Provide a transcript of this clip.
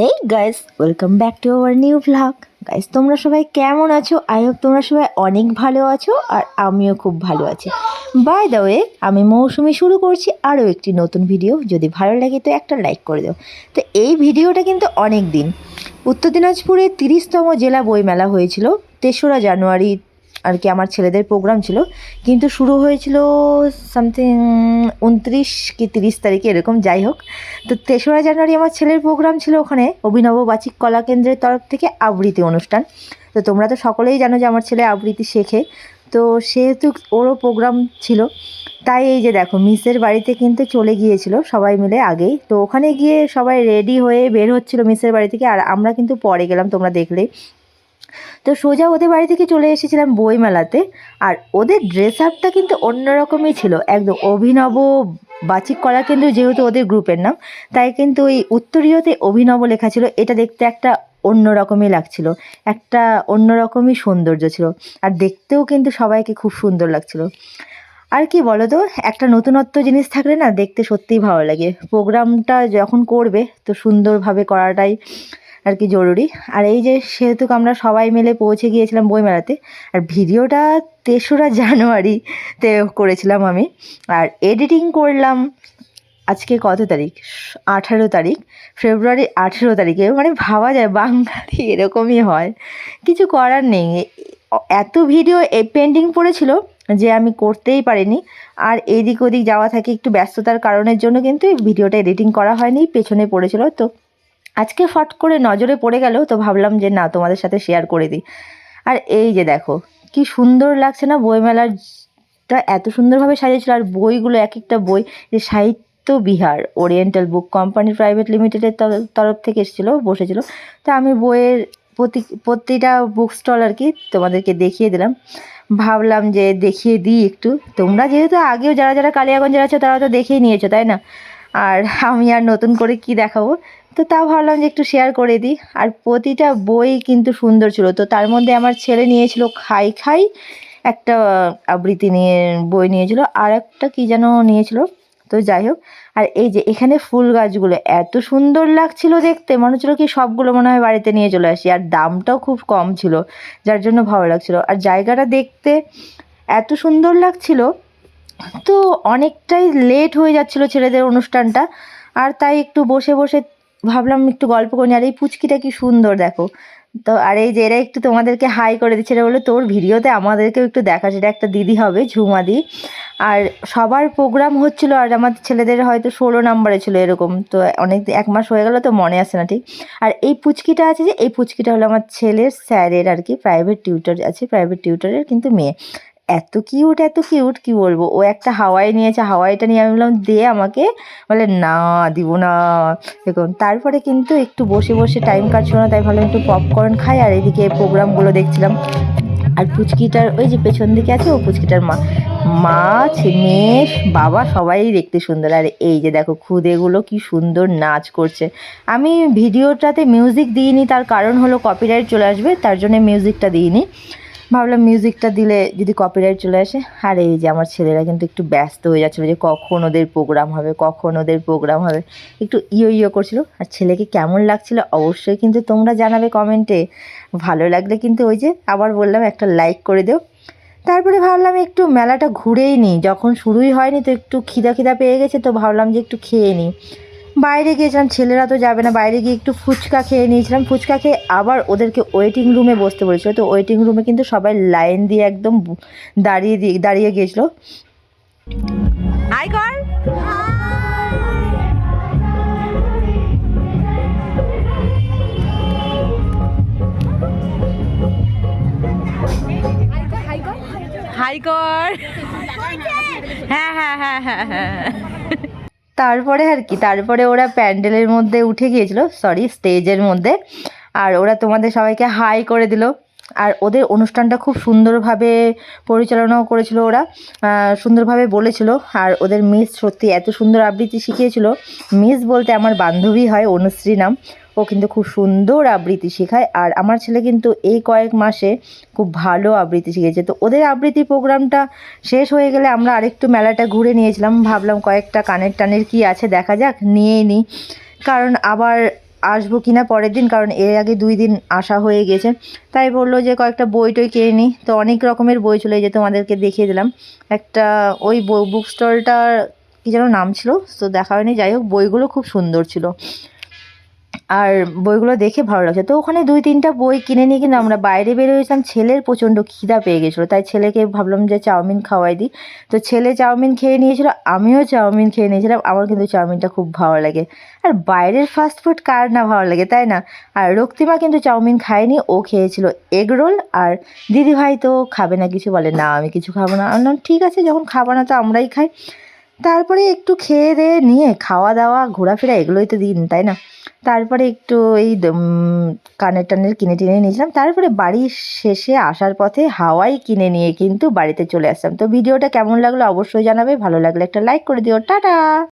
Hey guys welcome back to our new vlog guys তোমরা সবাই কেমন আছো? আই হোপ তোমরা সবাই অনেক ভালো আছো আর আমিও খুব ভালো আছি। বাই দ্য ওয়ে আমি মৌসুমি শুরু করছি আরও একটি নতুন ভিডিও যদি ভালো লাগে তো একটা লাইক করে দাও। তো এই ভিডিওটা কিন্তু অনেক দিন। উত্তর দিনাজপুরে তিরিশতম জেলা বইমেলা হয়েছিল। তেসরা জানুয়ারি আর কি আমার ছেলেদের প্রোগ্রাম ছিল। কিন্তু শুরু হয়েছিল সামথিং উনত্রিশ কি তিরিশ তারিখে, এরকম যাই হোক। তো তেসরা জানুয়ারি আমার ছেলের প্রোগ্রাম ছিল ওখানে, অভিনব বাচিক কলা কেন্দ্রের তরফ থেকে আবৃত্তি অনুষ্ঠান। তো তোমরা তো সকলেই জানো যে আমার ছেলে আবৃত্তি শেখে। তো সেহেতু ওরও প্রোগ্রাম ছিল। তাই এই যে দেখো, মিসের বাড়িতে কিন্তু চলে গিয়েছিল সবাই মিলে আগেই। তো ওখানে গিয়ে সবাই রেডি হয়ে বের হচ্ছিল মিসের বাড়ি থেকে। আর আমরা কিন্তু পরে গেলাম, তোমরা দেখলেই তো সোজা ওদের বাড়ি থেকে চলে এসেছিলাম বইমেলাতে, আর ওদের ড্রেস আপটা কিন্তু অন্যরকমই ছিল। একদম অভিনব বাচিক কলা কেন্দ্র যেহেতু ওদের গ্রুপের নাম, তাই কিন্তু ওই উত্তরীয়তে অভিনব লেখা ছিল। এটা দেখতে একটা অন্যরকমই লাগছিল, একটা অন্যরকমই সৌন্দর্য ছিল, আর দেখতেও কিন্তু সবাইকে খুব সুন্দর লাগছিল। আর কি বলো তো একটা নতুনত্ব জিনিস থাকলে না দেখতে সত্যিই ভালো লাগে। প্রোগ্রামটা যখন করবে, তো সুন্দরভাবে করাটাই আর কি জরুরি। আর এই যে সেহেতু আমরা সবাই মিলে পৌঁছে গিয়েছিলাম বইমেলাতে, আর ভিডিওটা তেসরা জানুয়ারিতে করেছিলাম আমি। আর এডিটিং করলাম আজকে কত তারিখ? আঠারো তারিখ। ফেব্রুয়ারি আঠেরো তারিখে। মানে ভাবা যায়, বাঙালি এরকমই হয়। কিছু করার নেই। এত ভিডিও পেন্ডিং পড়েছিল যে আমি করতেই পারিনি। আর এদিক ওদিক যাওয়া থাকে একটু ব্যস্ততার কারণের জন্য কিন্তু ভিডিওটা এডিটিং করা হয়নি, পেছনে পড়েছিল তো। আজকে ফট করে নজরে পড়ে গেল, তো ভাবলাম যে না, তোমাদের সাথে শেয়ার করে দিই। আর এই যে দেখো, কি সুন্দর লাগছে না বইমেলাটা এত সুন্দরভাবে সাজিয়েছিল। আর বইগুলো এক একটা বই যে Sahitya Vihar oriental book company private লিমিটেডের তরফ থেকে এসেছিল, বসেছিল। তো আমি বইয়ের প্রতি, প্রতিটা বুক স্টল আর কি তোমাদেরকে দেখিয়ে দিলাম। ভাবলাম যে দেখিয়ে দিই একটু। তোমরা যেহেতু আগেও যারা যারা কালিয়াগঞ্জের আছো, তারা তো দেখেই নিয়েছো, তাই না? আর আমি আর নতুন করে কি দেখাবো? তো তাও ভাবলাম যে একটু শেয়ার করে দিই। আর প্রতিটা বই কিন্তু সুন্দর ছিল। তো তার মধ্যে আমার ছেলে নিয়েছিল খাই খাই, একটা আবৃত্তি নিয়ে, বই নিয়েছিল, আর একটা কী যেন নিয়েছিল। তো যাই হোক, আর এই যে এখানে ফুল গাছগুলো এত সুন্দর লাগছিল দেখতে, মনে হচ্ছিল কি সবগুলো মনে হয় বাড়িতে নিয়ে চলে আসি। আর দামটাও খুব কম ছিল, যার জন্য ভালো লাগছিল। আর জায়গাটা দেখতে এত সুন্দর লাগছিল তো অনেকটাই লেট হয়ে যাচ্ছিল ছেলেদের অনুষ্ঠানটা, আর তাই একটু বসে বসে ভাবলাম একটু গল্প করি, আর এই পুচকিটা কি সুন্দর দেখো। তো আর এই যে এরা একটু তোমাদেরকে হাই করে দিচ্ছে এটা বলে তোর ভিডিওতে আমাদেরকেও একটু দেখা, সেটা একটা দিদি হবে, ঝুমাদি। আর সবার প্রোগ্রাম হচ্ছিল, আর আমাদের ছেলেদের হয়তো ষোলো নাম্বারে ছিল এরকম। তো অনেক এক মাস হয়ে গেল, তো মনে আসে না ঠিক। আর এই পুচকিটা আছে যে, এই পুচকিটা হলো আমার ছেলের স্যারের আর কি প্রাইভেট টিউটার আছে প্রাইভেট টিউটারের কিন্তু মেয়ে। এত কিউট এত কিউট কি বলব? ও একটা হাওয়াই নিয়েছে, হাওয়াইটা নিয়ে আমি বললাম, দে আমাকে। বলে, না, দিব না। দেখুন, তারপরে কিন্তু একটু বসে বসে টাইম কাটছিল না, তাই ভালো একটু পপকর্ন খাই, আর এদিকে প্রোগ্রামগুলো দেখছিলাম। আর পুচকিটার, ওই যে পেছন দিকে আছে, ও পুচকিটার মা। মা মেয়ে, বাবা, সবাই দেখতে সুন্দর। আর এই যে দেখো, খুদেগুলো কি সুন্দর নাচ করছে। আমি ভিডিওটাতে মিউজিক দিইনি, তার কারণ হলো কপিরাইট চলে আসবে, তার জন্য মিউজিকটা দিইনি। ভাবলাম মিউজিকটা দিলে যদি কপিরাইট চলে আসে। আর এই যে আমার ছেলেরা কিন্তু একটু ব্যস্ত হয়ে যাচ্ছিল যে কখন ওদের প্রোগ্রাম হবে, কখন ওদের প্রোগ্রাম হবে। একটু ইয়ো ইয়ো করছিল। আর ছেলেকে কেমন লাগছিল অবশ্যই কিন্তু তোমরা জানাবে কমেন্টে ভালো লাগলে কিন্তু ওই যে আবার বললাম একটা লাইক করে দিও। তারপরে ভাবলাম একটু মেলাটা ঘুরেই নিই। যখন শুরুই হয়নি তো একটু খিদা খিদা পেয়ে গেছে তো ভাবলাম যে একটু খেয়ে নিই। বাইরে গিয়েছিলাম ছেলেরা তো যাবে না বাইরে গিয়ে একটু ফুচকা খেয়ে নিয়েছিলাম। ফুচকা খেয়ে আবার ওদেরকে ওয়েটিং রুমে বসতে বলেছিল। তো ওয়েটিং রুমে কিন্তু সবাই লাইন দিয়ে একদম দাঁড়িয়ে দিয়ে দাঁড়িয়ে গিয়েছিল। হাই কর হাই কর হ্যাঁ হ্যাঁ হ্যাঁ হ্যাঁ হ্যাঁ। তারপরে আর কি, তারপরে ওরা প্যান্ডেলের মধ্যে উঠে গিয়েছিল সরি স্টেজের মধ্যে, আর ওরা তোমাদের সবাইকে হাই করে দিল। আর ওদের অনুষ্ঠানটা খুব সুন্দরভাবে পরিচালনাও করেছিল ওরা সুন্দরভাবে বলেছিল, আর ওদের মিস সত্যি এত সুন্দর আবৃত্তি শিখিয়েছিল। মিস বলতে আমার বান্ধবী হয়, অনুশ্রী নাম ও কিন্তু খুব সুন্দর আবৃত্তি শেখায়। আর আমার ছেলে কিন্তু এই কয়েক মাসে খুব ভালো আবৃত্তি শিখেছে। তো ওদের আবৃত্তি প্রোগ্রামটা শেষ হয়ে গেলে আমরা আরেকটু মেলাটা ঘুরে নিয়েছিলাম। ভাবলাম কয়েকটা কানের টানের কি আছে দেখা যাক, নিয়েই নিই কারণ আবার আসব কিনা পরের দিন, কারণ এর আগে দুই দিন আসা হয়ে গেছে। তাই বলল যে কয়েকটা বই টই কিনে নিই তো অনেক রকমের বই চলে যে তোমাদেরকে দেখিয়ে দিলাম। একটা ওই বুক স্টলটার কী যেন নাম ছিল? তো দেখা হয়নি। যাই হোক, বইগুলো খুব সুন্দর ছিল। আর বইগুলো দেখে ভালো লাগছে। তো ওখানে দুই, তিনটা বই কিনে নিয়ে কিন্তু আমরা বাইরে বেরোয়েছিলাম ছেলের প্রচণ্ড খিদা পেয়ে গেছিল। তাই ছেলেকে ভাবলাম যে চাউমিন খাওয়াই দিই। তো ছেলে চাউমিন খেয়ে নিয়েছিল, আমিও চাউমিন খেয়ে নিয়েছিলাম। আমার কিন্তু চাউমিনটা খুব ভালো লাগে। আর বাইরের ফাস্ট ফুড কার না ভালো লাগে, তাই না? আর রক্তিমা কিন্তু চাউমিন খায়নি, ও খেয়েছিল এগ রোল আর দিদিভাই তো খাবে না, কিছু বলে, না, আমি কিছু খাব না। আমি ঠিক আছে, যখন খাব না তো আমরাই খাই। তারপরে একটু খেয়ে দিয়ে নিয়ে খাওয়া দাওয়া ঘোরাফেরা এগুলোই তো দিন, তাই না? তারপরে একটু এই কানের টানের কিনে টিনে নিয়েছিলাম। তারপরে বাড়ির শেষে আসার পথে হাওয়াই কিনে নিয়ে কিন্তু বাড়িতে চলে আসলাম তো ভিডিওটা কেমন লাগল অবশ্যই জানাবে। ভালো লাগলে একটা লাইক করে দিও। টাটা!